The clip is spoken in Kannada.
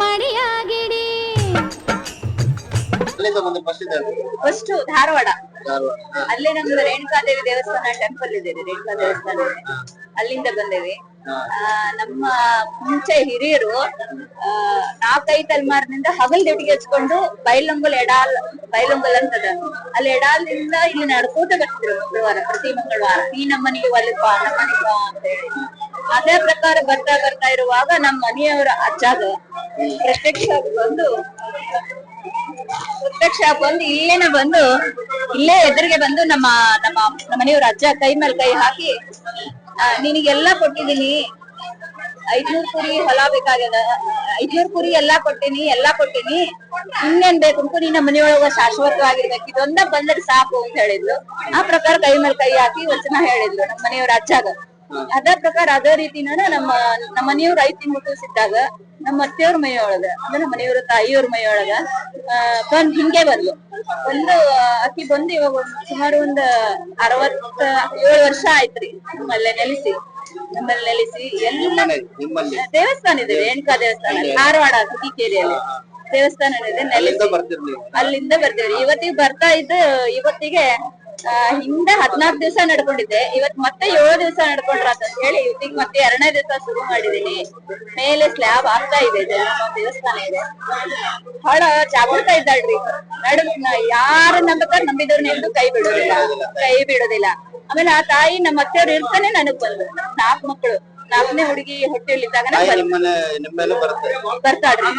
ಮಡಿಯಾಗಿಡಿ ಅಲ್ಲಿಂದ ಬಂದು ಫಸ್ಟ್ ಧಾರವಾಡ. ಅಲ್ಲೇ ನಮ್ದು ರೇಣುಕಾದೇವಿ ದೇವಸ್ಥಾನ ಟೆಂಪಲ್ ಇದೆ ರೇಣುಕಾ ದೇವಸ್ಥಾನ. ಅಲ್ಲಿಂದ ಬಂದೇವಿ. ಆ, ನಮ್ಮ ಮುಂಚೆ ಹಿರಿಯರು ಆ, ನಾಲ್ಕೈದು ತಲೆಮಾರಿನಿಂದ ಹಗಲ್ ಡ್ಯೂಟಿಗೆ ಹಚ್ಕೊಂಡು ಬೈಲೊಂಗಲ್ ಎಡಾಲ್ ಬೈಲೊಂಗಲ್ ಅಂತದ. ಅಲ್ಲಿ ಎಡಾಲ್ನಿಂದ ಇಲ್ಲಿ ನಡ್ಕೋತ ಬರ್ತಿದ್ರು ಮಂಗಳವಾರ ಪ್ರತಿ ಮಂಗಳವಾರ. ಈ ನಮ್ಮನಿಗೆ ಒಲಿಪ ನಮ್ಮನಿಗೆ ಅಂತ ಹೇಳಿ. ಅದೇ ಪ್ರಕಾರ ಬರ್ತಾ ಬರ್ತಾ ಇರುವಾಗ ನಮ್ಮ ಮನೆಯವರ ಅಜ್ಜಾಗ ಪ್ರತ್ಯಕ್ಷ ಬಂದು ಪ್ರತ್ಯಕ್ಷ ಬಂದು ಇಲ್ಲೇನ ಬಂದು, ಇಲ್ಲೇ ಎದುರಿಗೆ ಬಂದು ನಮ್ಮ ನಮ್ಮ ಮನೆಯವರ ಅಜ್ಜ ಕೈ ಮೇಲೆ ಕೈ ಹಾಕಿ ನಿನಗೆಲ್ಲಾ ಕೊಟ್ಟಿದ್ದೀನಿ. ಐದ್ನೂರ್ ಕುರಿ ಹೊಲ ಬೇಕಾಗ್ಯದ. ಐದ್ನೂರ್ ಕುರಿ ಎಲ್ಲಾ ಕೊಟ್ಟಿನಿ ಎಲ್ಲಾ ಕೊಟ್ಟಿನಿ. ಇನ್ನೇನ್ ಬೇಕು ಅನ್ಕೊ ನಿನ್ನ ಮನೆಯೊಳಗ ಶಾಶ್ವತವಾಗಿರ್ಬೇಕು. ಇದೊಂದ ಬಂದ್ರೆ ಸಾಕು ಅಂತ ಹೇಳಿದ್ಲು. ಆ ಪ್ರಕಾರ ಕೈ ಮೇಲೆ ಕೈ ಹಾಕಿ ವಚನ ಹೇಳಿದ್ಲು ನಮ್ಮ ಮನೆಯವ್ರ ಅಜ್ಜಾಗ. ಅದೇ ಪ್ರಕಾರ ಅದೇ ರೀತಿನ ನಮ್ಮ ನಮ್ಮ ಮನೆಯವ್ರ ಐದ್ ತಿಂಗಳು ಕೂಸಿದ್ದಾಗ ನಮ್ಮ ಅತ್ತೆಯವ್ರ ಮೈಯೊಳಗ ಅಂದ್ರೆ ನಮ್ಮ ಮನೆಯವ್ರ ತಾಯಿಯವ್ರ ಮೈಯೊಳಗ ಬಂದ್ ಹಿಂಗೆ ಬಂದ್ಲು ಒಂದು ಅಕ್ಕಿ ಬಂದು ಇವಾಗ ಸುಮಾರು ಒಂದ್ ಅರವತ್ತ ಏಳು ವರ್ಷ ಆಯ್ತ್ರಿ ನಮ್ಮಲ್ಲೇ ನೆಲೆಸಿ ನಮ್ಮಲ್ಲಿ ನೆಲೆಸಿ. ಎಲ್ಲ ದೇವಸ್ಥಾನ ಇದೆ ರೇಣುಕಾ ದೇವಸ್ಥಾನ ಧಾರವಾಡ ಸುತಿಕೇರಿಯಲ್ಲಿ ದೇವಸ್ಥಾನ ಇದೆ ನೆಲೆಸಿ. ಅಲ್ಲಿಂದ ಬರ್ತೀವಿ. ಇವತ್ತಿಗೆ ಬರ್ತಾ ಇದ್ದು ಇವತ್ತಿಗೆ ಹಿಂದೆ ಹದ್ನಾಲ್ಕು ದಿವಸ ನಡ್ಕೊಂಡಿದ್ದೆ ಇವತ್ ಮತ್ತೆ ಏಳು ದಿವಸ ನಡ್ಕೊಂಡ್ರ ಅಂತ ಹೇಳಿ ಇವತ್ತಿಗೆ ಮತ್ತೆ ಎರಡನೇ ದಿವಸ ಶುರು ಮಾಡಿದೀನಿ. ಮೇಲೆ ಸ್ಲ್ಯಾಬ್ ಆಗ್ತಾ ಇದೆ ದೇವಸ್ಥಾನ ಇದೆ. ಬಹಳ ಜಾಗೃತ ಇದ್ದಾಳ್ರಿ. ನಡು ಯಾರ ನಂಬತ್ತಾರ ನಂಬಿದವ್ರನ್ನ ಎಂದು ಕೈ ಬಿಡೋದಿಲ್ಲ ಕೈ ಬಿಡೋದಿಲ್ಲ. ಆಮೇಲೆ ಆ ತಾಯಿ ನಮ್ಮ ಅತ್ತೆಯವ್ರು ಇರ್ತಾನೆ ನನಗ್ ಬಂದು. ನಾಲ್ಕು ಮಕ್ಕಳು ನಾಲ್ಕನೇ ಹುಡುಗಿ ಬರುತ್ತೆ. ಬರ್ತಾಳ್ರಿ.